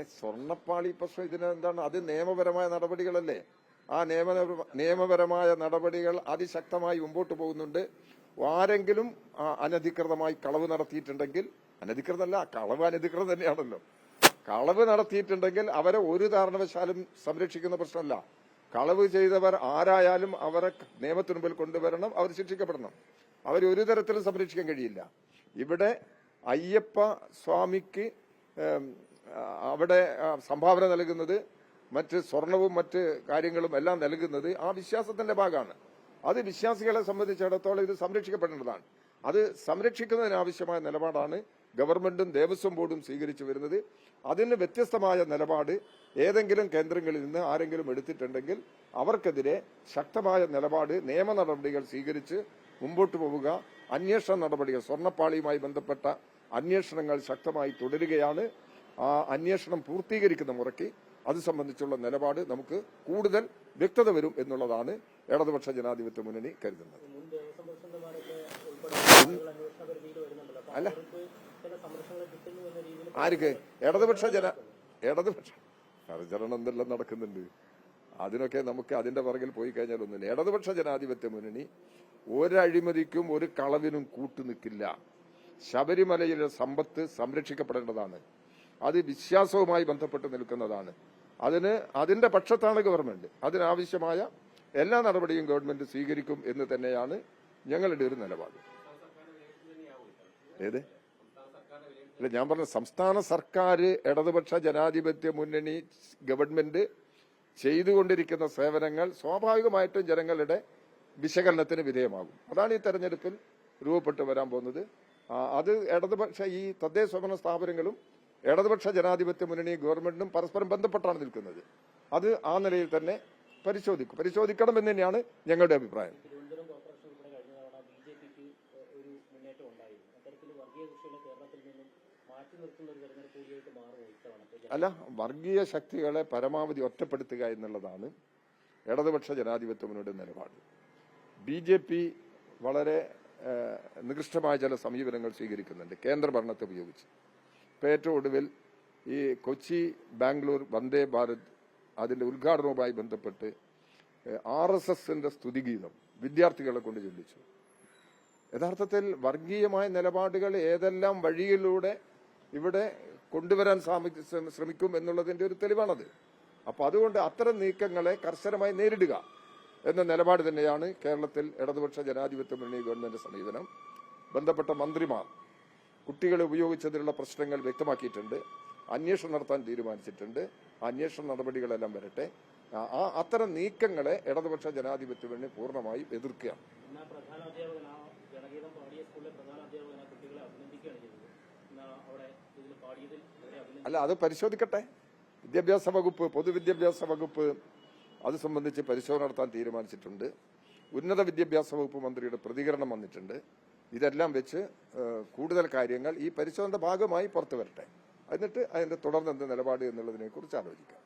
ഏ, സ്വർണപ്പാളി പ്രശ്നം ഇതിനെന്താണ് അത് നിയമപരമായ നടപടികളല്ലേ? ആ നിയമ നിയമപരമായ നടപടികൾ അതിശക്തമായി മുമ്പോട്ട് പോകുന്നുണ്ട്. ആരെങ്കിലും അനധികൃതമായി കളവ് നടത്തിയിട്ടുണ്ടെങ്കിൽ അനധികൃതല്ല കളവ് അനധികൃതം തന്നെയാണല്ലോ. കളവ് നടത്തിയിട്ടുണ്ടെങ്കിൽ അവരെ ഒരു കാരണവശാലും സംരക്ഷിക്കുന്ന പ്രശ്നമല്ല. കളവ് ചെയ്തവർ ആരായാലും അവരെ നിയമത്തിന് മുമ്പിൽ കൊണ്ടുവരണം അവർ ശിക്ഷിക്കപ്പെടണം. അവരെ ഒരു തരത്തിലും സംരക്ഷിക്കാൻ കഴിയില്ല. ഇവിടെ അയ്യപ്പ സ്വാമിക്ക് അവിടെ സംഭാവന നൽകുന്നത് മറ്റ് സ്വർണവും മറ്റ് കാര്യങ്ങളും എല്ലാം നൽകുന്നത് ആ വിശ്വാസത്തിന്റെ ഭാഗമാണ്. അത് വിശ്വാസികളെ സംബന്ധിച്ചിടത്തോളം ഇത് സംരക്ഷിക്കപ്പെടേണ്ടതാണ്. അത് സംരക്ഷിക്കുന്നതിനാവശ്യമായ നിലപാടാണ് ഗവൺമെന്റും ദേവസ്വം ബോർഡും സ്വീകരിച്ചു വരുന്നത്. അതിന് വ്യത്യസ്തമായ നിലപാട് ഏതെങ്കിലും കേന്ദ്രങ്ങളിൽ നിന്ന് ആരെങ്കിലും എടുത്തിട്ടുണ്ടെങ്കിൽ അവർക്കെതിരെ ശക്തമായ നിലപാട് നിയമ നടപടികൾ സ്വീകരിച്ച് മുമ്പോട്ട് പോവുക അന്വേഷണ നടപടികൾ സ്വർണപ്പാളിയുമായി ബന്ധപ്പെട്ട അന്വേഷണങ്ങൾ ശക്തമായി തുടരുകയാണ്. ആ അന്വേഷണം പൂർത്തീകരിക്കുന്ന മുറയ്ക്ക് അത് സംബന്ധിച്ചുള്ള നിലപാട് നമുക്ക് കൂടുതൽ വ്യക്തത വരും എന്നുള്ളതാണ് ഇടതുപക്ഷ ജനാധിപത്യ മുന്നണി കരുതുന്നത്. അല്ല. ആർക്ക്? ഇടതുപക്ഷ ജന ഇടതുപക്ഷ. പ്രചരണം എന്തെല്ലാം നടക്കുന്നുണ്ട്? അതിനൊക്കെ നമുക്ക് അതിന്റെ പുറകിൽ പോയി കഴിഞ്ഞാൽ ഒന്നുമില്ല. ഇടതുപക്ഷ ജനാധിപത്യ മുന്നണി ഒരഴിമതിക്കും ഒരു കളവിനും കൂട്ടുനിൽക്കില്ല. ശബരിമലയിലെ സമ്പത്ത് സംരക്ഷിക്കപ്പെടേണ്ടതാണ്. അത് വിശ്വാസവുമായി ബന്ധപ്പെട്ട് നിൽക്കുന്നതാണ്. അതിന് അതിന്റെ പക്ഷത്താണ് ഗവൺമെന്റ്. അതിനാവശ്യമായ എല്ലാ നടപടിയും ഗവൺമെന്റ് സ്വീകരിക്കും എന്ന് തന്നെയാണ് ഞങ്ങളുടെ ഒരു നിലപാട്. ഏത്? അല്ല ഞാൻ പറഞ്ഞ സംസ്ഥാന സർക്കാർ ഇടതുപക്ഷ ജനാധിപത്യ മുന്നണി ഗവൺമെന്റ് ചെയ്തുകൊണ്ടിരിക്കുന്ന സേവനങ്ങൾ സ്വാഭാവികമായിട്ടും ജനങ്ങളുടെ വിശകലനത്തിന് വിധേയമാകും. അതാണ് ഈ തെരഞ്ഞെടുപ്പിൽ രൂപപ്പെട്ടു വരാൻ പോകുന്നത്. അത് ഇടതുപക്ഷ ഈ തദ്ദേശ സ്ഥാപനങ്ങളും ഇടതുപക്ഷ ജനാധിപത്യ മുന്നണി ഗവൺമെന്റിനും പരസ്പരം ബന്ധപ്പെട്ടാണ് നിൽക്കുന്നത്. അത് ആ നിലയിൽ തന്നെ പരിശോധിക്കും. പരിശോധിക്കണം എന്ന് തന്നെയാണ് ഞങ്ങളുടെ അഭിപ്രായം. അല്ല വർഗീയ ശക്തികളെ പരമാവധി ഒറ്റപ്പെടുത്തുക എന്നുള്ളതാണ് ഇടതുപക്ഷ ജനാധിപത്യ മുന്നണിയുടെ നിലപാട്. ബി ജെ പി വളരെ നികൃഷ്ടമായ ചില സമീപനങ്ങൾ സ്വീകരിക്കുന്നുണ്ട് കേന്ദ്ര ഭരണത്തെ ഉപയോഗിച്ച്. ഏറ്റവും ഒടുവിൽ ഈ കൊച്ചി ബാംഗ്ലൂർ വന്ദേ ഭാരത് അതിന്റെ ഉദ്ഘാടനവുമായി ബന്ധപ്പെട്ട് ആർ എസ് എസിന്റെ സ്തുതിഗീതം വിദ്യാർത്ഥികളെ കൊണ്ട് ചൊല്ലിച്ചു. യഥാർത്ഥത്തിൽ വർഗീയമായ നിലപാടുകൾ ഏതെല്ലാം വഴിയിലൂടെ ഇവിടെ കൊണ്ടുവരാൻ ശ്രമിക്കും എന്നുള്ളതിന്റെ ഒരു തെളിവാണത്. അപ്പൊ അതുകൊണ്ട് അത്തരം നീക്കങ്ങളെ കർശനമായി നേരിടുക എന്ന നിലപാട് തന്നെയാണ് കേരളത്തിൽ ഇടതുപക്ഷ ജനാധിപത്യ മുന്നണി ഗവൺമെന്റ് സമീപനം. ബന്ധപ്പെട്ട മന്ത്രിമാർ കുട്ടികളെ ഉപയോഗിച്ചതിലുള്ള പ്രശ്നങ്ങൾ വ്യക്തമാക്കിയിട്ടുണ്ട്. അന്വേഷണം നടത്താൻ തീരുമാനിച്ചിട്ടുണ്ട്. അന്വേഷണ നടപടികളെല്ലാം വരട്ടെ. ആ- അത്തരം നീക്കങ്ങളെ ഇടതുപക്ഷ ജനാധിപത്യ മുന്നണി പൂർണമായി എതിർക്കുകയാണ്. അല്ല അത് പരിശോധിക്കട്ടെ. വിദ്യാഭ്യാസ വകുപ്പ് പൊതുവിദ്യാഭ്യാസ വകുപ്പ് അത് സംബന്ധിച്ച് പരിശോധന നടത്താൻ തീരുമാനിച്ചിട്ടുണ്ട്. ഉന്നത വിദ്യാഭ്യാസ വകുപ്പ് മന്ത്രിയുടെ പ്രതികരണം വന്നിട്ടുണ്ട്. ഇതെല്ലാം വെച്ച് കൂടുതൽ കാര്യങ്ങൾ ഈ പരിശോധനയുടെ ഭാഗമായി പുറത്തു വരട്ടെ എന്നിട്ട് അതിന്റെ തുടർന്ന് എന്ത് നിലപാട് എന്നുള്ളതിനെ കുറിച്ച് ആലോചിക്കാം.